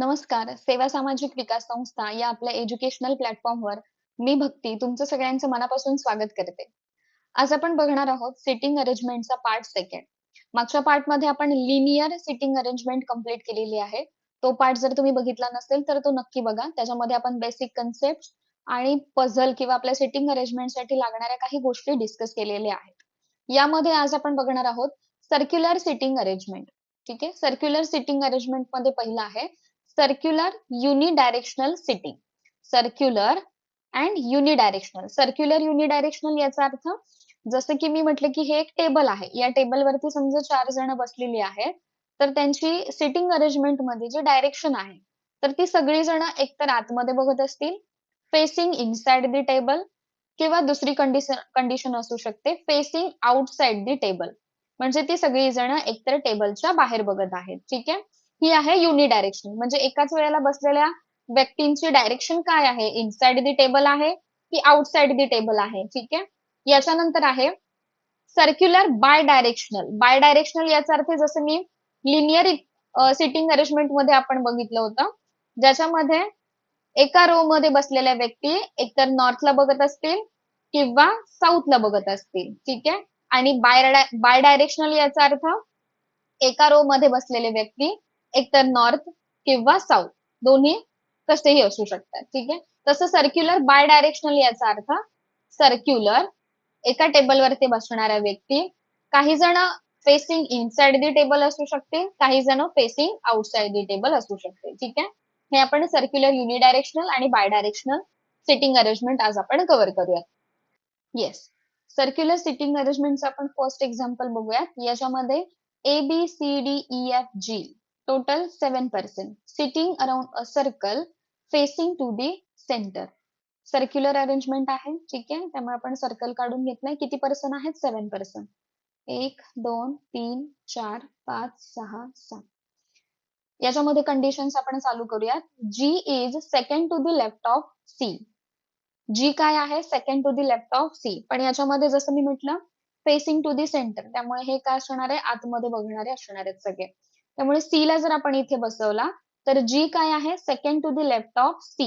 नमस्कार. सेवा सामाजिक विकास संस्था या आपल्या एज्युकेशनल प्लॅटफॉर्मवर मी भक्ती तुमचं सगळ्यांचं मनापासून स्वागत करते. आज आपण बघणार आहोत सिटिंग अरेंजमेंटचा पार्ट सेकंड मागच्या पार्टमध्ये आपण लिनियर सिटिंग अरेंजमेंट कंप्लीट केलेली आहे. तो पार्ट जर तुम्ही बघितला नसेल तर तो नक्की बघा. त्याच्यामध्ये आपण बेसिक कन्सेप्ट आणि पझल किंवा आपल्या सिटिंग अरेंजमेंटसाठी लागणाऱ्या काही गोष्टी डिस्कस केलेल्या आहेत. यामध्ये आज आपण बघणार आहोत सर्क्युलर सिटिंग अरेंजमेंट ठीक आहे? सर्क्युलर सिटिंग अरेंजमेंटमध्ये पहिलं आहे. Circular unidirectional sitting circular and unidirectional circular unidirectional याचा अर्थ जसं की मी म्हटलं की हे एक टेबल आहे. या टेबलवरती समजा चार जण बसलेली आहेत तर त्यांची सिटिंग अरेंजमेंटमध्ये जे डायरेक्शन आहे तर ती सगळी जण एकतर आतमध्ये बघत असतील फेसिंग इनसाइड दी टेबल किंवा दुसरी कंडिशन कंडिशन असू शकते फेसिंग आउटसाइड दी टेबल म्हणजे ती सगळी जण एकतर टेबलच्या बाहेर बघत आहेत. ठीक आहे? ही आहे युनिडायरेक्शनल म्हणजे एकाच वेळेला बसलेल्या व्यक्तींची डायरेक्शन काय आहे? इनसाइड दी टेबल आहे की आउटसाइड दी टेबल आहे? ठीक आहे? याच्यानंतर आहे circular bidirectional bidirectional याचा अर्थ जसं मी लिनियर सिटिंग अरेंजमेंटमध्ये आपण बघितलं होतं ज्याच्यामध्ये एका रो मध्ये बसलेल्या व्यक्ती एकतर नॉर्थला बघत असतील किंवा साऊथला बघत असतील. ठीक आहे? आणि बाय बाय डायरेक्शनल याचा अर्थ एका रो मध्ये बसलेले व्यक्ती एकतर नॉर्थ किंवा साऊथ दोन्ही कसेही असू शकतात. ठीक आहे? तसं सर्क्युलर बाय डायरेक्शनल याचा अर्थ सर्क्युलर एका टेबलवरती बसणाऱ्या व्यक्ती काही जण फेसिंग इनसाइड दी टेबल असू शकते काही जण फेसिंग आउटसाइड दी टेबल असू शकते. ठीक आहे? हे आपण सर्क्युलर युनिडायरेक्शनल आणि बाय डायरेक्शनल सिटिंग अरेंजमेंट आज आपण कव्हर करूयात. येस सर्क्युलर सिटिंग अरेंजमेंटचं आपण फर्स्ट एक्झाम्पल बघूयात. याच्यामध्ये A B C D E F G total seven person sitting around a circle facing to the center circular arrangement आहे ठीक आहे? त्यामुळे आपण सर्कल काढून घेतलाय. किती पर्सन आहेत? सेवन पर्सन एक दोन तीन चार पाच सहा सात. याच्यामध्ये कंडिशन्स आपण चालू करूयात. G is second to the left of C G काय आहे? Second to the left of C पण याच्यामध्ये जसं मी म्हटलं फेसिंग टू दी सेंटर त्यामुळे हे काय असणार आहे? आतमध्ये बघणारे असणार आहेत सगळे. त्यामुळे सी ला जर आपण इथे बसवला तर जी काय आहे? Second to the left of C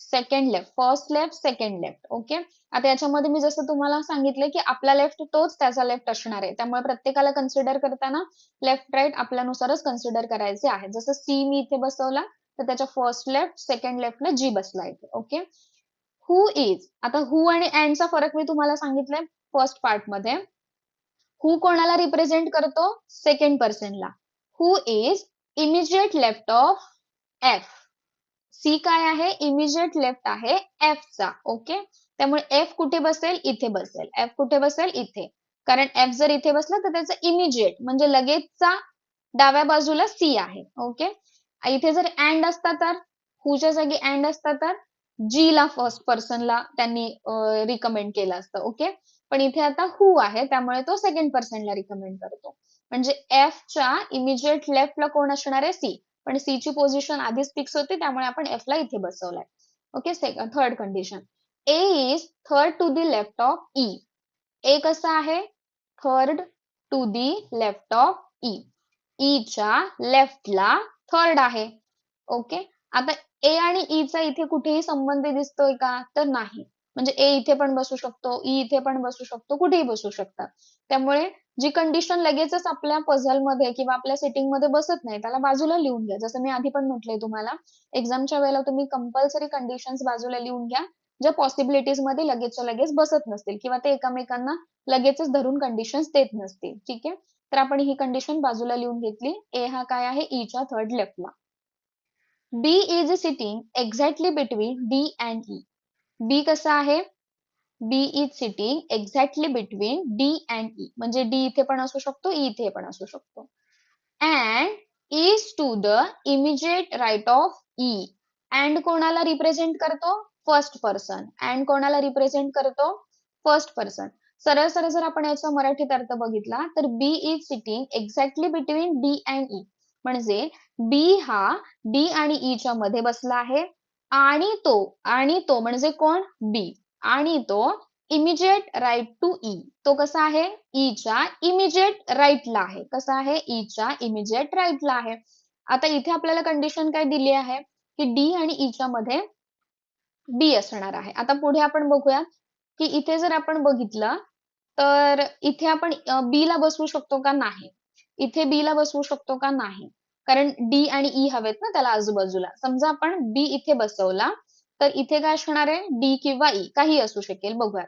second left first left second left okay आता याच्यामध्ये मी जसं तुम्हाला सांगितलं की आपला लेफ्ट तोच त्याचा लेफ्ट असणार आहे. त्यामुळे प्रत्येकाला कन्सिडर करताना लेफ्ट राईट आपल्यानुसारच कन्सिडर करायचे आहे. जसं सी मी इथे बसवला तर त्याच्या फर्स्ट लेफ्ट सेकंड लेफ्टला जी बसला इथे. ओके हु इज आता हु आणि अँडचा फरक मी तुम्हाला सांगितलंय फर्स्ट पार्टमध्ये. हु कोणाला रिप्रेझेंट करतो? Second पर्सनला who is immediate left of F C काय आहे? इमिजिएट लेफ्ट आहे एफ चा. ओके त्यामुळे एफ कुठे बसेल? इथे बसेल. एफ कुठे बसेल? इथे. कारण एफ जर इथे बसला तर त्याचं इमिजिएट म्हणजे लगेचचा डाव्या बाजूला सी आहे. ओके इथे जर अँड असता तर? हुच्या जागी अँड असता तर? जी ला फर्स्ट पर्सनला त्यांनी रिकमेंड केलं असतं. ओके पण इथे आता हु आहे त्यामुळे तो सेकंड पर्सनला रिकमेंड करतो. म्हणजे एफ च्या इमिजिएट लेफ्टला कोण असणार आहे? सी पण सी ची पोझिशन आधीच फिक्स होती त्यामुळे आपण एफ ला इथे बसवलाय. Okay second third condition A is third to the left of E A कसं आहे? Third to the left of E E च्या लेफ्टला थर्ड आहे. ओके आता ए आणि ई चा इथे कुठेही संबंध दिसतोय का? तर नाही. म्हणजे ए इथे पण बसू शकतो ई इथे पण बसू शकतो कुठेही बसू शकतात. त्यामुळे जी कंडिशन लगेचच आपल्या पझलमध्ये किंवा आपल्या सेटिंगमध्ये बसत नाही त्याला बाजूला लिहून घ्या. जसं मी आधी पण म्हटलंय तुम्हाला एक्झामच्या वेळेला तुम्ही कंपल्सरी कंडिशन्स बाजूला लिहून घ्या ज्या पॉसिबिलिटीजमध्ये लगेचच्या लगेच बसत नसतील किंवा ते एकमेकांना लगेचच धरून कंडिशन्स देत नसतील. ठीक आहे? तर आपण ही कंडिशन बाजूला लिहून घेतली. ए हा काय आहे? ईच्या third लेफ्टला B is sitting exactly between D and E B कसं आहे? B is sitting exactly between D and E म्हणजे डी इथे पण असू शकतो ई इथे पण असू शकतो. And is to the immediate right of E and कोणाला रिप्रेझेंट करतो? फर्स्ट पर्सन अँड कोणाला रिप्रेझेंट करतो? फर्स्ट पर्सन सरळ सरळ जर आपण याचा मराठीत अर्थ बघितला तर B is sitting exactly between D and E म्हणजे बी हा डी आणि ई च्या मध्ये बसला आहे. आणि तो आणि तो म्हणजे कोण? बी आणि तो इमिजिएट राईट टू ई तो कसा आहे? ईच्या इमिजिएट राईटला आहे. कसा आहे? ईच्या इमिजिएट राईटला आहे. आता इथे आपल्याला कंडिशन काय दिली आहे? की डी आणि e ईच्या मध्ये बी असणार आहे. आता पुढे आपण बघूया की इथे जर आपण बघितलं तर इथे आपण बी ला बसवू शकतो का नाही? इथे बी ला बसवू शकतो का नाही? कारण डी आणि ई हवेत ना त्याला आजूबाजूला. समजा आपण बी इथे बसवला तर इथे काय असणार आहे? डी किंवा ई काही असू शकेल. बघूया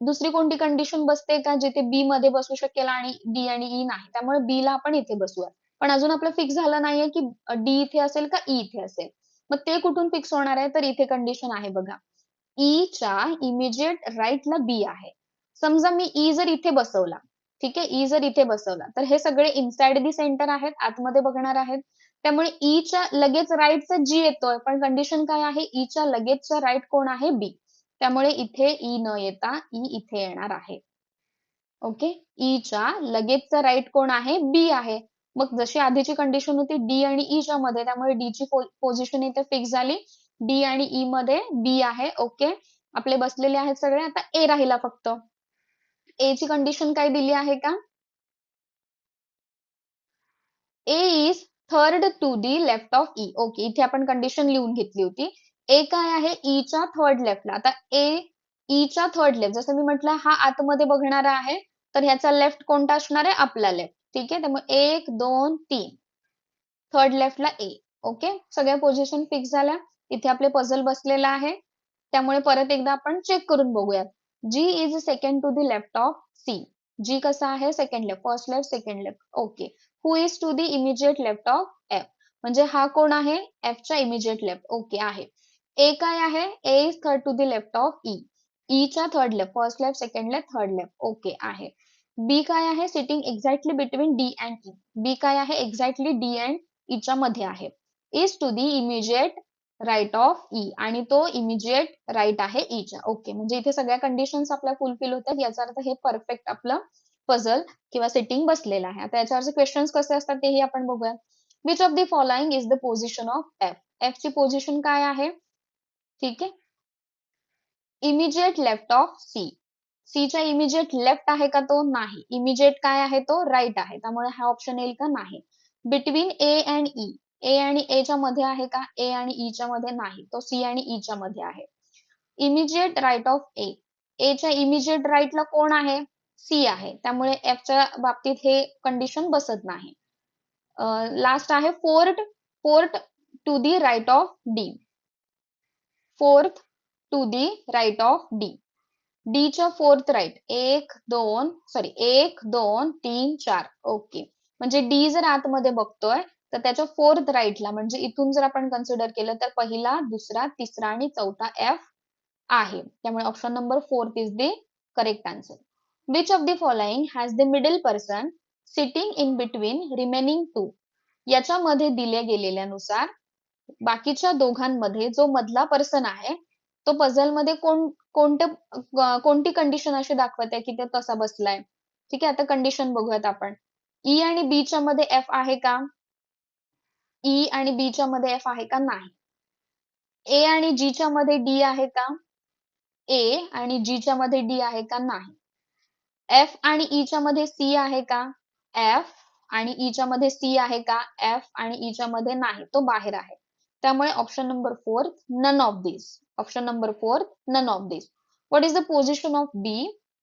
दुसरी कोणती कंडिशन बसते का? जिथे बी मध्ये बसू शकेल आणि डी आणि ई नाही. त्यामुळे बी ला आपण इथे बसूया पण अजून आपलं फिक्स झालं नाहीये की डी इथे असेल का ई इथे असेल. मग ते कुठून फिक्स होणार आहे? तर इथे कंडिशन आहे बघा. ई च्या इमिजिएट राईटला बी आहे. समजा मी ई जर इथे बसवला ठीक आहे? ई जर इथे बसवला तर हे सगळे इनसाइड दी सेंटर आहेत आतमध्ये बघणार आहेत. त्यामुळे e ईच्या लगेच राईटचा जी येतोय पण कंडिशन काय आहे? E ईच्या लगेचचा राईट कोण आहे? बी त्यामुळे इथे ई न येता ई इथे येणार आहे. ओके ईच्या लगेचचा राईट कोण आहे? बी आहे. मग जशी आधीची कंडिशन होती डी आणि ईच्या मध्ये त्यामुळे डी ची पोझिशन इथे फिक्स झाली. डी आणि ई मध्ये बी आहे. ओके आपले बसलेले आहेत सगळे. आता ए राहिला फक्त. ए ची कंडिशन काय दिली आहे का? A is third to the left of E okay इथे आपण कंडिशन लिहून घेतली होती. ए काय आहे? ईच्या e थर्ड लेफ्टला आता ए ईच्या थर्ड लेफ्ट जसं मी म्हटलं हा आतमध्ये बघणारा आहे तर ह्याचा लेफ्ट कोणता असणार आहे? आपला लेफ्ट ठीक आहे? त्यामुळे एक दोन तीन. थर्ड लेफ्टला ए ओके सगळ्या पोझिशन फिक्स झाल्या. इथे आपले पझल बसलेला आहे. त्यामुळे परत एकदा आपण चेक करून बघूयात. G is second to the left of C G कसा आहे second left first left second left okay who is to the immediate left of F म्हणजे हा कोण आहे? च्या इमिजिएट लेफ़्ट ओके आहे. ए काय आहे? A is third to the left of E E च्या third left first left second left third left okay आहे. बी काय आहे? Sitting exactly between D and E B काय आहे? एक्झॅक्टली डी अँड ई च्या मध्ये आहे. Is to the immediate right of E आणि तो इमिजिएट राईट आहे e ईच्या ओके म्हणजे इथे सगळ्या कंडिशन्स आपल्या फुलफिल होतात. याचा अर्थ हे परफेक्ट आपलं पझल किंवा सेटिंग बसलेलं आहे. आता याच्यावरचे क्वेश्चन्स कसे असतात तेही आपण बघूया. Which of the following is the position of F F ची पोझिशन काय आहे? ठीक आहे. Immediate left of C C च्या इमिजिएट लेफ्ट आहे का तो? नाही. इमिजिएट काय आहे तो? राईट आहे. त्यामुळे हा ऑप्शन येईल का? नाही. Between A and E A आणि ए च्या मध्ये आहे का? ए आणि ई च्या मध्ये नाही. तो सी आणि ई च्या मध्ये आहे. Immediate right of A A च्या इमिजिएट राईटला कोण आहे? सी आहे. त्यामुळे एफच्या बाबतीत हे कंडिशन बसत नाही. लास्ट आहे fourth fourth to the right of D fourth to the right of D D च्या फोर्थ राईट एक दोन सॉरी एक दोन तीन चार. ओके म्हणजे डी जर आतमध्ये बघतोय तर त्याच्या फोर्थ राईटला म्हणजे इथून जर आपण कन्सिडर केलं तर पहिला दुसरा तिसरा आणि चौथा एफ आहे. त्यामुळे option number fourth is the correct answer which of the following has the middle person sitting in between remaining two याच्यामध्ये दिल्या गेलेल्यानुसार बाकीच्या दोघांमध्ये जो मधला पर्सन आहे तो पझलमध्ये कोण कोणतं कोणती कंडिशन अशी दाखवते की ते तसा बसलाय? ठीक आहे आता कंडिशन बघूयात आपण. ई आणि बी च्या मध्ये एफ आहे का? ई e आणि बी च्या मध्ये एफ आहे का? नाही. ए आणि जी च्या मध्ये डी आहे का? ए आणि जी च्या मध्ये डी आहे का? नाही. एफ आणि ई e च्या मध्ये सी आहे का? एफ आणि ई च्या मध्ये सी आहे का? एफ आणि ई च्या मध्ये नाही. तो बाहेर आहे. त्यामुळे option number four none of this option number four none of this what is the position of B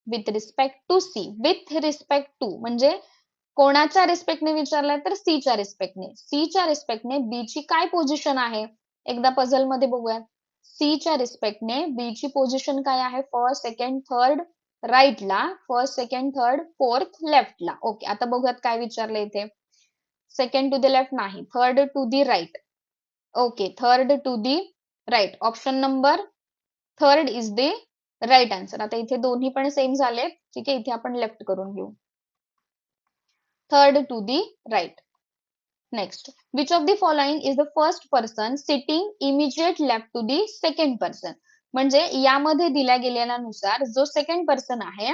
with respect to C with respect to म्हणजे कोणाच्या रिस्पेक्टने विचारलाय तर सीच्या रिस्पेक्टने सीच्या रिस्पेक्टने बी ची काय पोझिशन आहे? एकदा पझलमध्ये बघूया सीच्या रिस्पेक्टने बी ची पोझिशन काय आहे? फर्स्ट सेकंड थर्ड राईटला फर्स्ट सेकंड थर्ड फोर्थ लेफ्टला ओके आता बघूयात काय विचारलं इथे. सेकंड टू द लेफ्ट नाही. Third to the right okay third to the right option number third is the right answer आता इथे दोन्ही पण सेम झाले ठीक आहे इथे आपण लेफ्ट करून घेऊ. Third to the right next which of the following is the first person sitting immediate left to the second person म्हणजे यामध्ये दिल्या गेलेल्यानुसार जो सेकंड पर्सन आहे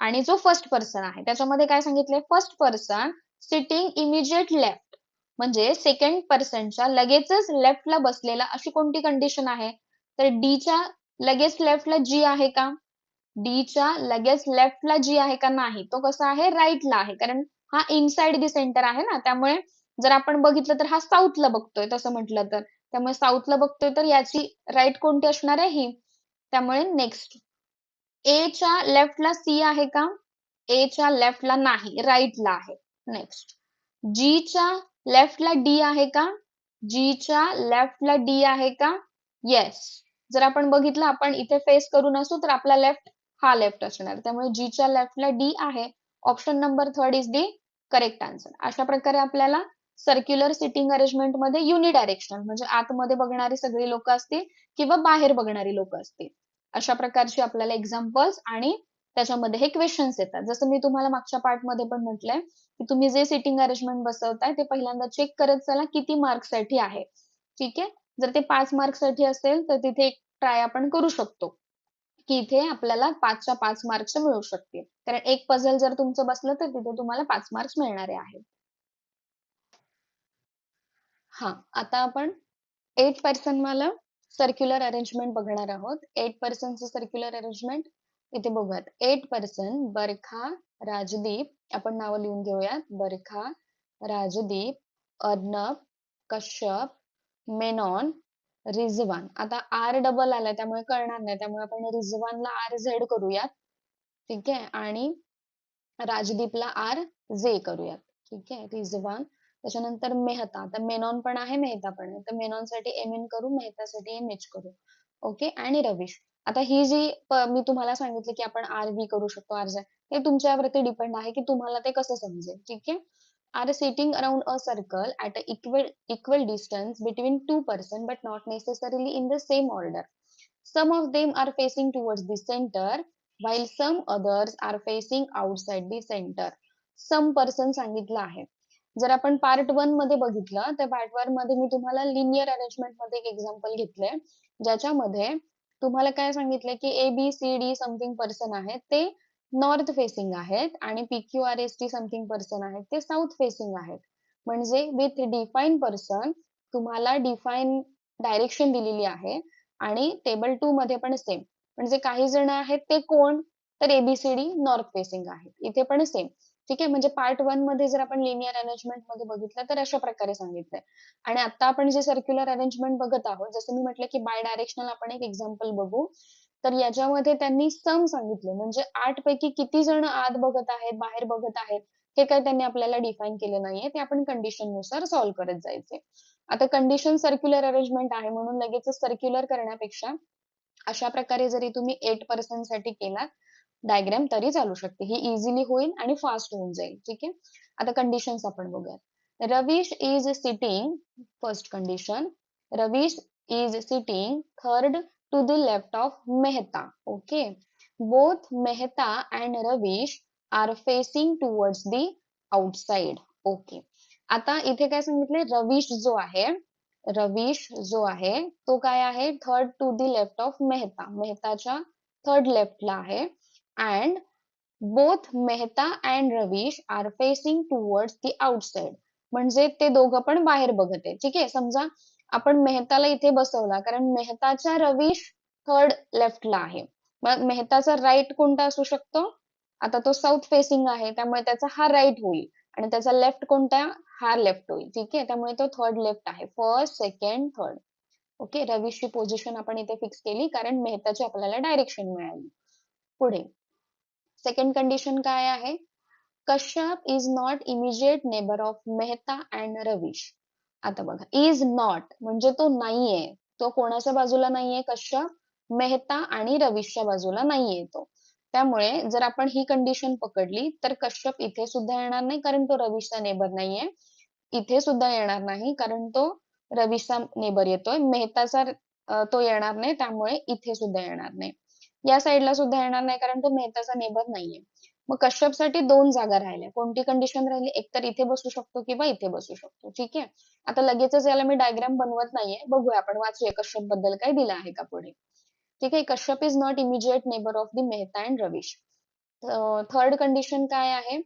आणि जो फर्स्ट पर्सन आहे त्याच्यामध्ये काय सांगितलंय? First person sitting immediate left म्हणजे सेकंड पर्सनच्या लगेचच लेफ्टला बसलेला अशी कोणती कंडिशन आहे? तर डीच्या लगेच लेफ्टला जी आहे का? डीच्या लगेच लेफ्टला जी आहे का नाही? तो कसा आहे? राईटला आहे. कारण हा इनसाइड दी सेंटर आहे ना. त्यामुळे जर आपण बघितलं तर हा साऊथला बघतोय तसं म्हटलं तर. त्यामुळे साऊथला बघतोय तर याची राईट कोणती असणार आहे ही? त्यामुळे नेक्स्ट ए च्या लेफ्टला सी आहे का? ए च्या लेफ्टला नाही. राईटला आहे. नेक्स्ट जी च्या लेफ्टला डी आहे का? जी च्या लेफ्टला डी आहे का? येस जर आपण बघितलं आपण इथे फेस करून असू तर आपला लेफ्ट हा लेफ्ट असणार. त्यामुळे जी च्या लेफ्टला डी आहे. Option number third is the correct answer अशा प्रकारे आपल्याला सर्क्युलर सिटिंग अरेंजमेंटमध्ये युनिडायरेक्शनल म्हणजे आतमध्ये बघणारी सगळी लोक असतील किंवा बाहेर बघणारी लोक असतील. अशा प्रकारची आपल्याला एक्झाम्पल्स आणि त्याच्यामध्ये हे क्वेश्चन्स येतात. जसं मी तुम्हाला मागच्या पार्टमध्ये पण म्हटलंय की तुम्ही जे सिटिंग अरेंजमेंट बसवताय ते पहिल्यांदा चेक करत चला किती मार्क्ससाठी आहे. ठीक आहे? जर ते पाच मार्क्ससाठी असेल तर तिथे एक ट्राय आपण करू शकतो. की इथे आपल्याला पाचच्या पाच मार्क्स मिळू शकतील. कारण एक पझल जर तुमचं बसलं तर तिथे तुम्हाला पाच मार्क्स मिळणारे आहेत. हा आता आपण एट पर्सन मला सर्क्युलर अरेंजमेंट बघणार आहोत. एट पर्सनचं सर्क्युलर अरेंजमेंट इथे बघूयात. एट पर्सन बरखा राजदीप आपण नावं लिहून घेऊयात. बरखा राजदीप अर्नब कश्यप मेनॉन रिझवान. आता आर डबल आलाय त्यामुळे कळणार नाही. त्यामुळे आपण रिझवानला आर झेड करूयात. ठीक आहे? आणि राजदीपला आर जे करूयात. ठीक आहे? रिझवान. त्याच्यानंतर मेहता. आता मेनॉन पण आहे मेहता पण आहे. तर मेनॉनसाठी एम एन करू मेहतासाठी एम एच करू. ओके? आणि रविश. आता ही जी मी तुम्हाला सांगितलं की आपण आर व्ही करू शकतो आर झेड हे तुमच्यावरती डिपेंड आहे की तुम्हाला ते कसं समजेल. ठीक आहे? Are sitting around a circle at an equal equal distance between two persons but not necessarily in the same order some of them are facing towards the center while some others are facing outside the center some person सांगितलं आहे जर आपण part वनमध्ये बघितलं तर part वनमध्ये मी तुम्हाला linear अरेंजमेंटमध्ये एक एक्झाम्पल घेतलंय ज्याच्यामध्ये तुम्हाला काय सांगितलंय की A B C D something person आहेत ते नॉर्थ फेसिंग आहेत आणि P Q R S T something person आहेत ते साऊथ फेसिंग आहेत. म्हणजे विथ डिफाईन पर्सन तुम्हाला डिफाईन डायरेक्शन दिलेली आहे आणि टेबल टू मध्ये पण सेम. म्हणजे काही जण आहेत ते कोण? तर एबीसीडी नॉर्थ फेसिंग आहेत इथे पण सेम. ठीक आहे? म्हणजे पार्ट वनमध्ये जर आपण लिनियर अरेंजमेंटमध्ये बघितलं तर अशा प्रकारे सांगितलंय. आणि आता आपण जे सर्क्युलर अरेंजमेंट बघत आहोत जसं मी म्हटलं की बाय डायरेक्शनल आपण एक एक्झाम्पल बघू. तर याच्यामध्ये त्यांनी सम सांगितले. म्हणजे आठ पैकी किती जण आत बघत आहेत बाहेर बघत आहेत हे काही त्यांनी आपल्याला डिफाईन केले नाहीये. ते आपण कंडिशननुसार सॉल्व्ह करत जायचे. आता कंडिशन सर्क्युलर अरेंजमेंट आहे म्हणून लगेच सर्क्युलर करण्यापेक्षा अशा प्रकारे जरी तुम्ही एट पर्सनसाठी केलात डायग्राम तरी चालू शकते. ही इझिली होईल आणि फास्ट होऊन जाईल. ठीक आहे? आता कंडिशन्स आपण बघूयात. Ravish is sitting first condition Ravish is sitting third to the left of Mehta. Okay. Both Mehta and Ravish are facing towards the outside. Okay. आता इथे काय सांगितले रवीश जो आहे रवीश जो आहे तो काय आहे third to the left of Mehta मेहताच्या third लेफ्टला आहे and both Mehta and Ravish are facing towards the outside म्हणजे ते दोघं पण बाहेर बघत आहे ठीक आहे समजा आपण मेहताला इथे बसवला कारण मेहताच्या रवीश थर्ड लेफ्टला आहे. मग मेहताचा राईट कोणता असू शकतो? आता तो साऊथ फेसिंग आहे. त्यामुळे त्याचा हा राईट होईल. आणि त्याचा लेफ्ट कोणता? हा लेफ्ट होईल. ठीक आहे? त्यामुळे तो थर्ड लेफ्ट आहे. फर्स्ट सेकंड थर्ड ओके रवीशची पोझिशन आपण इथे फिक्स केली. कारण मेहताची आपल्याला डायरेक्शन मिळाली. पुढे. सेकंड कंडिशन काय आहे? Kashyap is not immediate neighbour of Mehta and Ravish. आता बघा. इज नॉट म्हणजे तो नाहीये. तो कोणाच्या बाजूला नाहीये? कश्यप मेहता आणि रवीशच्या बाजूला नाहीये तो. त्यामुळे जर आपण ही कंडिशन पकडली तर कश्यप इथे सुद्धा येणार नाही कारण तो रवीशचा नेबर नाहीये. इथे सुद्धा येणार नाही कारण तो रवीशचा नेबर येतोय. मेहताचा तो येणार नाही त्यामुळे इथे सुद्धा येणार नाही. या साईडला सुद्धा येणार नाही कारण तो मेहताचा नेबर नाहीये. मग कश्यपसाठी दोन जागा राहिल्या कोणती कंडिशन राहिली? एक तर इथे बसू शकतो किंवा इथे बसू शकतो. ठीक आहे? आता लगेचच याला मी डायग्राम बनवत नाहीये. बघूया आपण. वाचूया कश्यपबद्दल काय दिलं आहे का पुढे? ठीक आहे? Kashyap is not immediate neighbour of the Mehta and Ravish. Third condition काय आहे?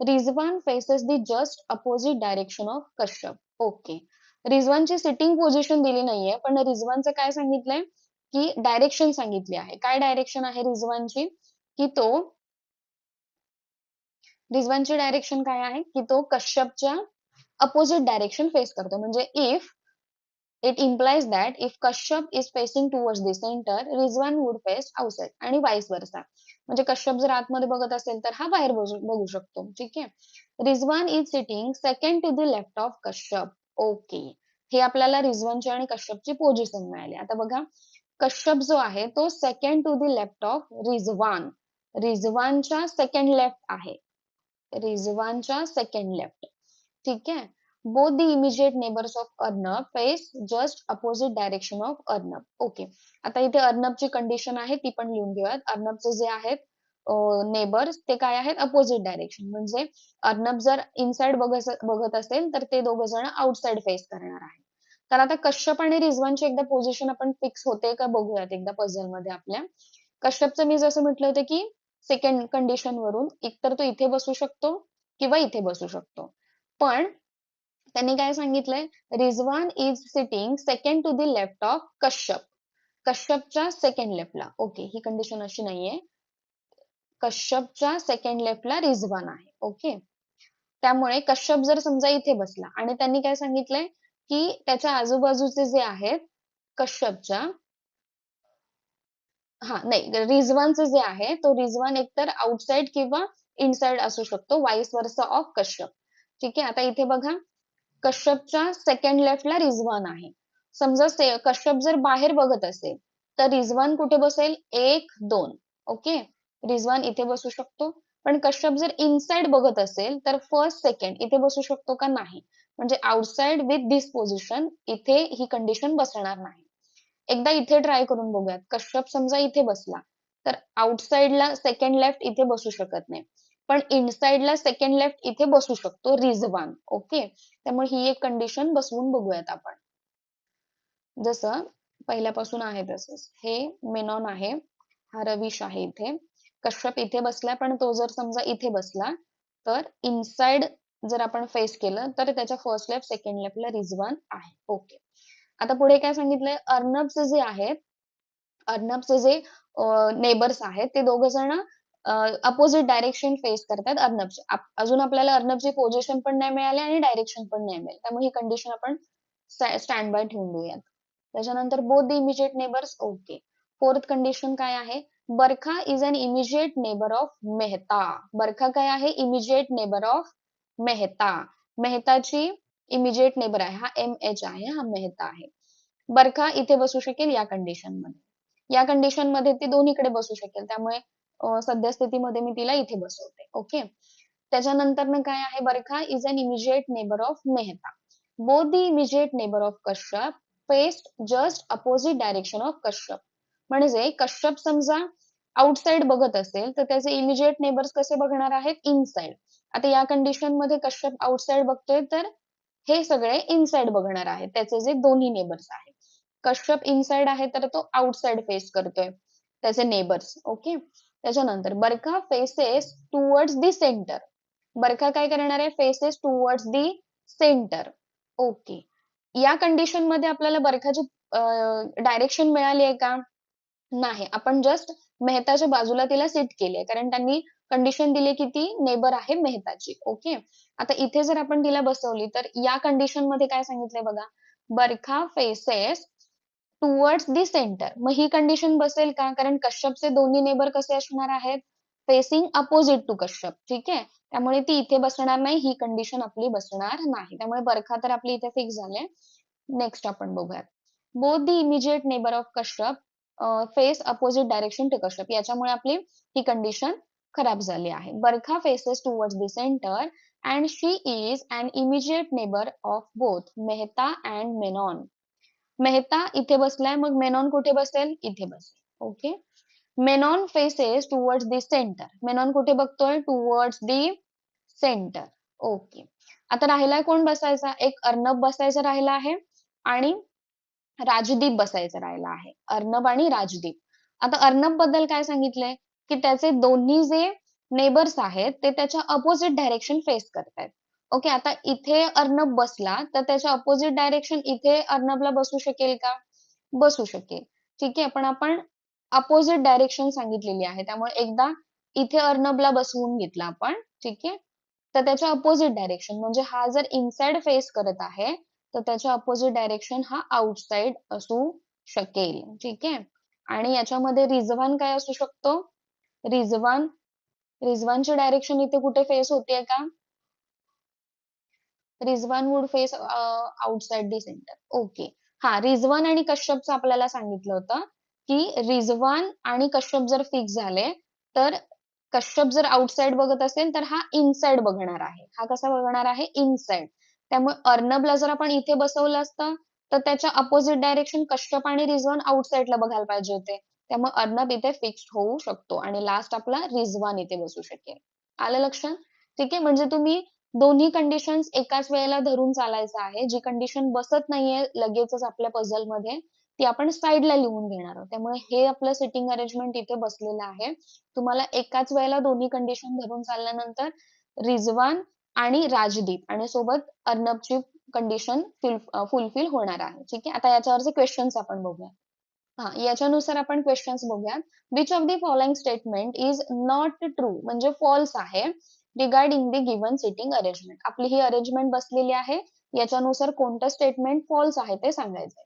Rizwan faces the just opposite direction of Kashyap. Okay रिझवानची sitting position दिली नाहीये. पण रिझवानचं काय सांगितलंय? की डायरेक्शन सांगितली आहे. काय डायरेक्शन आहे रिझवानची? की तो रिजवानचे डायरेक्शन काय आहे? की तो कश्यपच्या अपोजिट डायरेक्शन फेस करतो. म्हणजे if it implies that if Kashyap is facing towards the centre Rizwan would face outside आणि वाईस वर्सा म्हणजे कश्यप जर आतमध्ये बघत असेल तर हा बाहेर बघू शकतो. ठीक आहे? Rizwan is sitting second to the left of Kashyap. Okay हे आपल्याला रिजवानची आणि कश्यपची पोझिशन मिळाली. आता बघा कश्यप जो आहे तो second to the left of Rizwan रिजवानच्या second left आहे. रिजवानच्या सेकंड लेफ्ट ठीक आहे? Both the immediate neighbors of Arnab face just opposite direction of Arnab okay आता इथे अर्नबची कंडिशन आहे ती पण लिहून घेऊयात. अर्नबचे जे आहेत नेबर्स ते काय आहेत? अपोजिट डायरेक्शन म्हणजे अर्नब जर इनसाइड बघत असेल तर ते दोघ जण आउटसाइड फेस करणार आहे तर आता कश्यप आणि रिझवानची एकदा पोझिशन आपण फिक्स होते का बघूयात एकदा पझलमध्ये आपल्या. कश्यपचं मी जसं म्हटलं होतं की सेकंड कंडिशन वरून एकतर तो इथे बसू शकतो किंवा इथे बसू शकतो. पण त्यांनी काय सांगितलंय? Rizwan is sitting second to the left of Kashyap. कश्यपच्या second लेफ्टला ओके ही कंडिशन अशी नाहीये. कश्यपच्या सेकंड लेफ्टला रिझवान आहे. ओके त्यामुळे कश्यप जर समजा इथे बसला आणि त्यांनी काय सांगितलंय? की त्याच्या आजूबाजूचे जे आहेत कश्यपच्या हा नाही रिझवानचे जे आहे तो रिझवान एकतर आउटसाइड किंवा इनसाइड असू शकतो वाईस वर्स ऑफ कश्यप. ठीक आहे आता इथे बघा कश्यपच्या सेकंड लेफ्टला रिझवान आहे. समजा कश्यप जर बाहेर बघत असेल तर रिझवान कुठे बसेल? एक दोन. ओके? रिझवान इथे बसू शकतो. पण कश्यप जर इनसाइड बघत असेल तर फर्स्ट सेकंड इथे बसू शकतो का नाही? म्हणजे आउटसाइड विथ दिस पोझिशन इथे ही कंडिशन बसणार नाही. एकदा इथे ट्राय करून बघूयात. कश्यप समजा इथे बसला तर आउटसाइडला सेकंड लेफ्ट इथे बसू शकत नाही. पण इनसाइडला सेकंड लेफ्ट इथे बसू शकतो रिझवान ओके त्यामुळे ही एक कंडिशन बसवून बघूयात आपण. जसं पहिल्यापासून आहे तसंच. हे मेनॉन आहे हा रविश आहे इथे. कश्यप इथे बसला पण तो जर समजा इथे बसला तर इनसाइड जर आपण फेस केलं तर त्याच्या फर्स्ट लेफ्ट सेकंड लेफ्टला रिझवान आहे ओके आता पुढे काय सांगितलंय? अर्नबचे जे आहेत अर्नबचे जे नेबर्स आहेत ते दोघ जण अपोजिट डायरेक्शन फेस करतात अर्नबचे. अजून आपल्याला अर्नबची पोझिशन पण नाही मिळाली आणि डायरेक्शन पण नाही मिळाली. त्यामुळे ही कंडिशन आपण स्टँड बाय ठेवून देऊयात. त्याच्यानंतर both the immediate neighbours okay fourth condition काय आहे? Barkha is an immediate neighbour of Mehta. Barkha काय आहे? Immediate neighbour of Mehta. मेहताची immediate neighbour आहे. हा एम एच आहे. हा मेहता आहे. बरखा इथे बसू शकेल या कंडिशनमध्ये. या कंडिशनमध्ये ती दोन्हीकडे बसू शकेल. त्यामुळे सद्यस्थितीमध्ये मी तिला इथे बसवते. ओके त्याच्यानंतर काय आहे? Barkha is an immediate neighbour of Mehta. Both the immediate neighbour of Kashyap faced just opposite direction of Kashyap. म्हणजे कश्यप समजा आउटसाइड बघत असेल तर त्याचे इमिजिएट नेबर्स कसे बघणार आहेत? इनसाइड आता या कंडिशनमध्ये कश्यप आउटसाइड बघतोय तर हे सगळे इनसाइड बघणार आहेत. त्याचे जे दोन्ही नेबर्स आहेत. कश्यप इनसाइड आहे तर तो आउटसाइड फेस करतोय. त्याचे नेबर्स ओके त्याच्यानंतर Barkha faces towards the centre Barkha काय करणार आहे? Faces towards the centre okay या कंडिशनमध्ये आपल्याला बरखाची डायरेक्शन मिळाली आहे का? नाही. आपण जस्ट मेहताच्या बाजूला तिला सीट केली आहे. कारण त्यांनी कंडिशन दिली की ती नेबर आहे मेहताची ओके आता इथे जर आपण तिला बसवली तर या कंडिशनमध्ये काय सांगितलंय बघा? Barkha faces towards the centre मग ही कंडिशन बसेल का? कारण कश्यपचे दोन्ही नेबर कसे असणार आहेत? Facing opposite to Kashyap. ठीक आहे? त्यामुळे ती इथे बसणार नाही ही कंडिशन आपली बसणार नाही. त्यामुळे बरखा तर आपली इथे फिक्स झाले नेक्स्ट आपण बघूयात. Both the immediate neighbour of Kashyap face opposite direction to Kashyap. याच्यामुळे आपली ही कंडिशन खराब झाली आहे. Barkha faces towards the centre and she is and immediate neighbour of both Mehta and Menon. Mehta इथे बसलाय मग मेनॉन कुठे बसेल? इथे बसेल. Okay Menon faces towards the centre Menon कुठे बघतोय? टुवर्ड्स दी सेंटर ओके आता राहिलाय कोण बसायचा? एक अर्णब बसायचा राहिला आहे आणि राजदीप बसायचा राहिला आहे. अर्णब आणि राजदीप. आता अर्णबबद्दल काय सांगितलंय? की त्याचे दोन्ही जे नेबर्स आहेत ते त्याच्या अपोजिट डायरेक्शन फेस करतायत ओके आता इथे अर्नब बसला तर त्याच्या अपोजिट डायरेक्शन इथे अर्नबला बसू शकेल का? बसू शकेल. ठीक आहे पण आपण अपोजिट डायरेक्शन सांगितलेली आहे त्यामुळे एकदा इथे अर्नबला बसवून घेतला आपण. ठीक आहे? तर त्याच्या अपोजिट डायरेक्शन म्हणजे हा जर इनसाइड फेस करत आहे तर त्याच्या अपोजिट डायरेक्शन हा आउटसाइड असू शकेल. ठीक आहे? आणि याच्यामध्ये रिझवान काय असू शकतो? रिजवान रिजवानची डायरेक्शन इथे कुठे फेस होते का? Rizwan would face outside the centre okay हा रिजवान आणि कश्यपचं आपल्याला सांगितलं होतं की रिजवान आणि कश्यप जर फिक्स झाले तर कश्यप जर आउटसाइड बघत असेल तर हा इनसाइड बघणार आहे. हा कसा बघणार आहे? इनसाइड त्यामुळे अर्नबला जर आपण इथे बसवलं असतं तर त्याच्या अपोजिट डायरेक्शन कश्यप आणि रिझवान आउटसाइडला बघायला पाहिजे होते. त्यामुळे अर्नब इथे फिक्स होऊ शकतो आणि लास्ट आपला रिझवान इथे बसू शकेल. आलं लक्षात? ठीक आहे म्हणजे तुम्ही दोन्ही कंडिशन्स एकाच वेळेला धरून चालायचं आहे. जी कंडिशन बसत नाहीये लगेचच आपल्या पझलमध्ये ती आपण साईडला लिहून घेणार आहोत. त्यामुळे हे आपलं सिटिंग अरेंजमेंट इथे बसलेलं आहे. तुम्हाला एकाच वेळेला दोन्ही कंडिशन धरून चालल्यानंतर रिझवान आणि राजदीप आणि सोबत अर्नबची कंडिशन फुलफिल होणार आहे. ठीक आहे आता याच्यावरचे क्वेश्चन्स आपण बघूया. हा याच्यानुसार आपण क्वेश्चन्स बघूया which of the following statement is not true म्हणजे फॉल्स आहे. Regarding the given sitting arrangement आपली ही अरेंजमेंट बसलेली आहे. याच्यानुसार कोणतं स्टेटमेंट फॉल्स आहे ते सांगायचंय.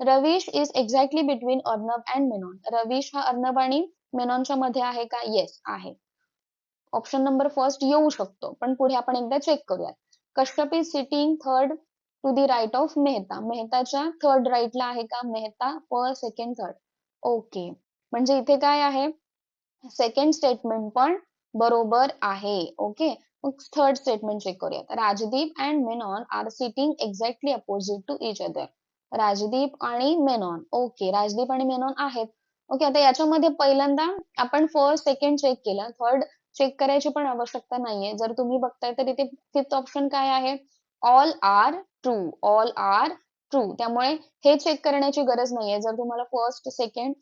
Ravish is exactly between Arnab and Menon Ravish हा अर्नब आणि मेनॉनच्या मध्ये आहे का? येस आहे. ऑप्शन नंबर फर्स्ट येऊ शकतो. पण पुढे आपण एकदा चेक करूयात. Kashyap is sitting third to the right of Mehta. मेहताच्या third राईटला आहे का? Mehta first second third okay म्हणजे इथे काय आहे? सेकंड स्टेटमेंट पण बरोबर आहे. ओके मग थर्ड स्टेटमेंट चेक करूयात Rajdeep and Menon are sitting exactly opposite to each other Rajdeep आणि मेनॉन. ओके राजदीप आणि मेनॉन आहेत. ओके आता याच्यामध्ये पहिल्यांदा आपण फर्स्ट सेकंड चेक केलं. थर्ड चेक करायची पण आवश्यकता नाहीये. जर तुम्ही बघताय तर इथे फिफ्थ ऑप्शन काय आहे? All are true all are true त्यामुळे हे चेक करण्याची गरज नाहीये. जर तुम्हाला फर्स्ट सेकंड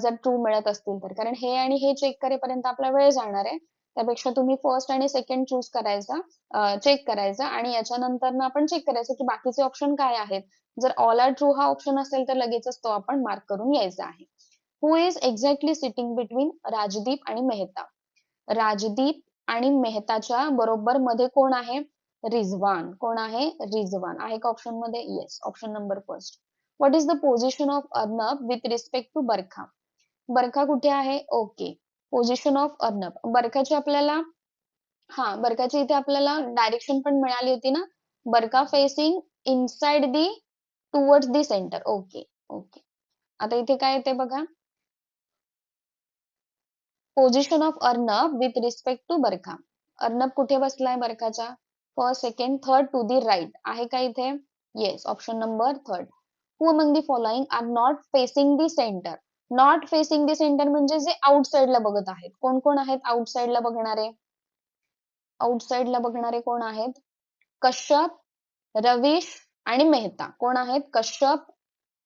जर ट्रू मिळत असतील तर. कारण हे आणि हे चेक करेपर्यंत आपला वेळ जाणार आहे. त्यापेक्षा तुम्ही फर्स्ट आणि सेकंड चूज करायचा चेक करायचा आणि याच्यानंतर आपण चेक करायचं की बाकीचे ऑप्शन काय आहेत. जर ऑल आर ट्रू हा ऑप्शन असेल तर लगेचच तो आपण मार्क करून यायचा आहे. Who is exactly sitting between Rajdeep आणि मेहता? राजदीप आणि मेहताच्या बरोबर मध्ये कोण आहे? रिझवान. कोण आहे? रिझवान. आहे का ऑप्शनमध्ये? Yes option number first what is the position of Arnab with respect to Barkha Barkha कुठे आहे? ओके पोझिशन ऑफ अर्नब बरखाची आपल्याला हा बरखाची इथे आपल्याला डायरेक्शन पण मिळाली होती ना? Barkha facing inside the towards the centre okay okay आता इथे काय येते बघा? Position of Arnab with respect to Barkha Arnab कुठे बसलाय? बरखाच्या first second third to the right आहे का इथे? Yes option number third who among the following are not facing the centre not facing the centre म्हणजे जे आउटसाइडला बघत आहेत. कोण कोण आहेत आउटसाइडला बघणारे? आउटसाइडला बघणारे कोण आहेत? कश्यप रवीश आणि मेहता. कोण आहेत? कश्यप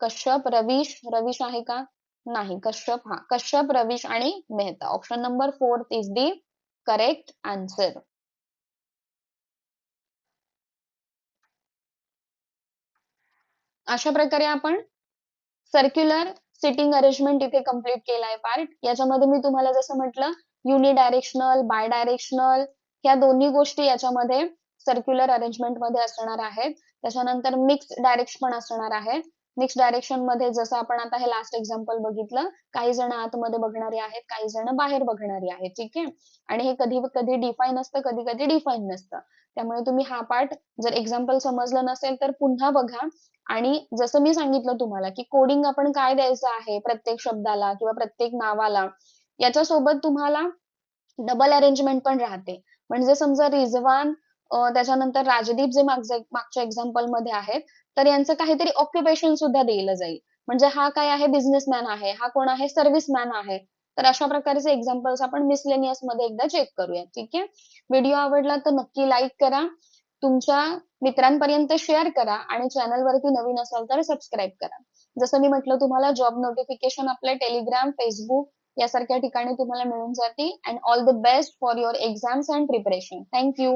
कश्यप रवीश. रवीश आहे का? नाही. कश्यप हा. कश्यप रवीश आणि Mehta. Option number fourth is the correct answer अशा प्रकारे आपण सर्क्युलर सिटिंग अरेंजमेंट इथे कंप्लीट केलाय पार्ट याच्यामध्ये मी तुम्हाला जसं म्हटलं युनि डायरेक्शनल बाय डायरेक्शनल ह्या दोन्ही गोष्टी याच्यामध्ये सर्क्युलर अरेंजमेंटमध्ये असणार आहेत. त्याच्यानंतर मिक्स डायरेक्शन पण असणार आहे नेक्स्ट डायरेक्शनमध्ये जसं आपण आता हे लास्ट एक्झाम्पल बघितलं काही जण आतमध्ये बघणारे आहेत काही जण बाहेर बघणारे आहेत ठीक आहे? आणि हे कधी कधी डिफाईन असतं कधी कधी डिफाईन नसतं. त्यामुळे तुम्ही हा पार्ट जर एक्झाम्पल समजलं नसेल तर पुन्हा बघा. आणि जसं मी सांगितलं तुम्हाला की कोडिंग आपण काय द्यायचं आहे प्रत्येक शब्दाला किंवा प्रत्येक नावाला याच्यासोबत तुम्हाला डबल अरेंजमेंट पण राहते. म्हणजे समजा त्याच्यानंतर राजदीप जे मागच्या एक्झाम्पलमध्ये आहेत तर यांचं काहीतरी ऑक्युपेशन सुद्धा दिलं जाईल. म्हणजे हा काय आहे? बिझनेसमॅन आहे. हा कोण आहे? सर्व्हिसमॅन आहे. तर अशा प्रकारचे एक्झाम्पल्स आपण मिसलेनियसमध्ये एकदा चेक करूया ठीक आहे? व्हिडिओ आवडला तर नक्की लाईक करा. तुमच्या मित्रांपर्यंत शेअर करा आणि चॅनलवरती नवीन असाल तर सबस्क्राईब करा. जसं मी म्हटलं तुम्हाला जॉब नोटिफिकेशन आपल्या टेलिग्राम फेसबुक यासारख्या ठिकाणी तुम्हाला मिळून जाते and all the best for your exams and preparation thank you